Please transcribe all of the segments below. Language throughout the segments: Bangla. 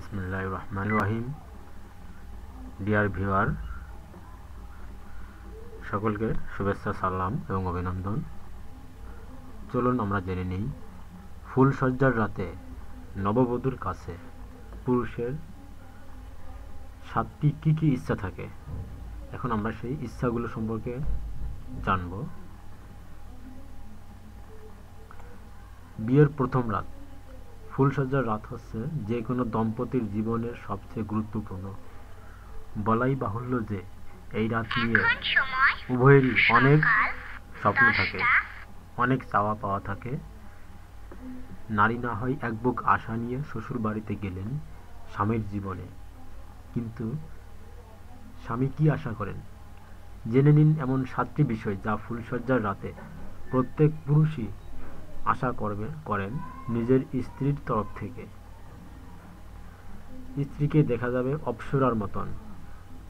বিসমুল্লাহ রহমান রহিম ডিয়ার ভিউয়ার সকলকে শুভেচ্ছা, সালাম এবং অভিনন্দন। চলুন আমরা জেনে নিই ফুলসজ্জার রাতে নববধূর কাছে পুরুষের সাতটি কী কী ইচ্ছা থাকে? এখন আমরা সেই ইচ্ছাগুলো সম্পর্কে জানব। বিয়ের প্রথম রাত। ফুলসজ্জার রাত হচ্ছে যে কোনো দম্পতির জীবনের সবচেয়ে গুরুত্বপূর্ণ। বলাই বাহুল্য যে এই রাত নিয়ে উভয়েরই অনেক স্বপ্ন থাকে, অনেক চাওয়া পাওয়া থাকে। নারী না হয় এক বুক আশা নিয়ে শ্বশুর বাড়িতে গেলেন স্বামীর জীবনে। কিন্তু স্বামী কি আশা করেন? জেনে নিন এমন সাতটি বিষয় যা ফুলসজ্জার রাতে প্রত্যেক পুরুষই আশা করবে, করেন নিজের স্ত্রীর তরফ থেকে। স্ত্রীকে দেখা যাবে অপসরার মতন।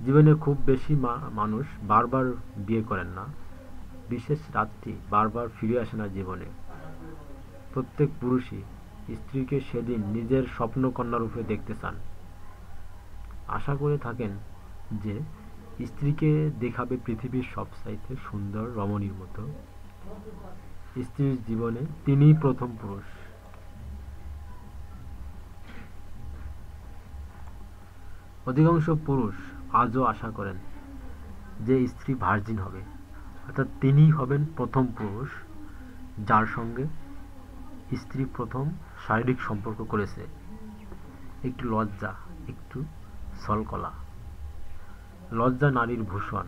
জীবনে খুব বেশি মানুষ বারবার বিয়ে করেন না। বিশেষ রাতটি বারবার ফিরে আসে না জীবনে। প্রত্যেক পুরুষই স্ত্রীকে সেদিন নিজের স্বপ্ন কন্যারূপে দেখতে চান। আশা করে থাকেন যে স্ত্রীকে দেখাবে পৃথিবীর সবচাইতে সুন্দর রমণীর মতো। স্ত্রীর জীবনে তিনিই প্রথম পুরুষ। অধিকাংশ পুরুষ আজও আশা করেন যে স্ত্রী ভার্জিন হবে। অর্থাৎ তিনিই হবেন প্রথম পুরুষ যার সঙ্গে স্ত্রী প্রথম শারীরিক সম্পর্ক করেছে। একটু লজ্জা, একটু সলকলা। লজ্জা নারীর ভূষণ।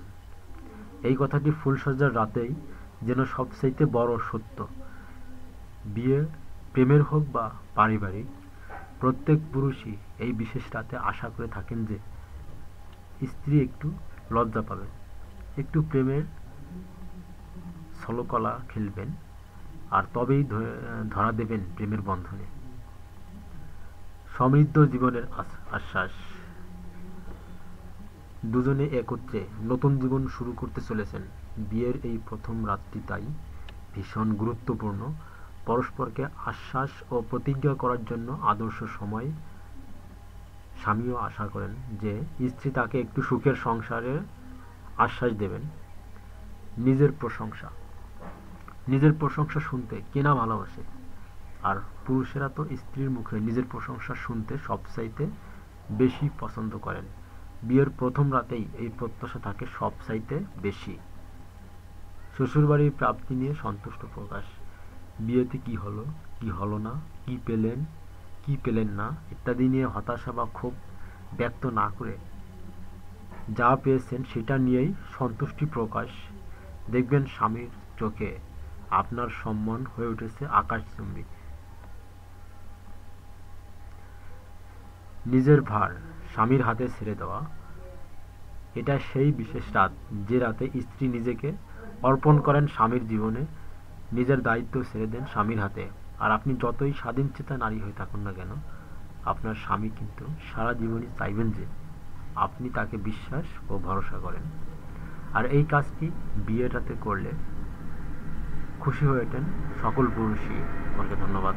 এই কথাটি ফুলসজ্জার রাতেই যেন সবচাইতে বড় সত্য। বিয়ে প্রেমের হোক বা পারিবারিক, প্রত্যেক পুরুষই এই বিশেষ রাতে আশা করে থাকেন যে স্ত্রী একটু লজ্জা পাবেন, একটু প্রেমের ছলকলা খেলবেন আর তবেই ধরা দেবেন প্রেমের বন্ধনে। সমৃদ্ধ জীবনের আশ্বাস। দুজনে একত্রে নতুন জীবন শুরু করতে চলেছেন। বিয়ের এই প্রথম রাতটি তাই ভীষণ গুরুত্বপূর্ণ। পরস্পরকে আশ্বাস ও প্রতিজ্ঞা করার জন্য আদর্শ সময়। স্বামীও আশা করেন যে স্ত্রী তাকে একটু সুখের সংসারে আশ্বাস দেবেন। নিজের প্রশংসা। নিজের প্রশংসা শুনতে কেনা ভালোবাসে। আর পুরুষেরা তো স্ত্রীর মুখে নিজের প্রশংসা শুনতে সবচাইতে বেশি পছন্দ করেন। বিয়ের প্রথম রাতেই এই প্রত্যাশা থাকে সবচাইতে বেশি। শ্বশুরবাড়ির প্রাপ্তি নিয়ে সন্তুষ্ট প্রকাশ। বিয়েতে কি হলো কি হলো না, কি পেলেন কি পেলেন না ইত্যাদি নিয়ে হতাশা বা ক্ষোভ ব্যক্ত না করে যা পেয়েছেন সেটা নিয়েই সন্তুষ্টি প্রকাশ। দেখবেন স্বামীর চোখে আপনার সম্মান হয়ে উঠেছে আকাশচুম্বী। নিজের ভার। স্বামীর হাতে ছেড়ে দেওয়া। এটা সেই বিশেষ রাত যে রাতে স্ত্রী নিজেকে অর্পণ করেন স্বামীর জীবনে, নিজের দায়িত্ব ছেড়ে দেন স্বামীর হাতে। আর আপনি যতই স্বাধীন চেতা নারী হয়ে থাকুন না কেন, আপনার স্বামী কিন্তু সারা জীবনই চাইবেন যে আপনি তাকে বিশ্বাস ও ভরসা করেন। আর এই কাজটি বিয়ের রাতে করলে খুশি হয়ে ওঠেন সকল পুরুষই। আপনাকে ধন্যবাদ।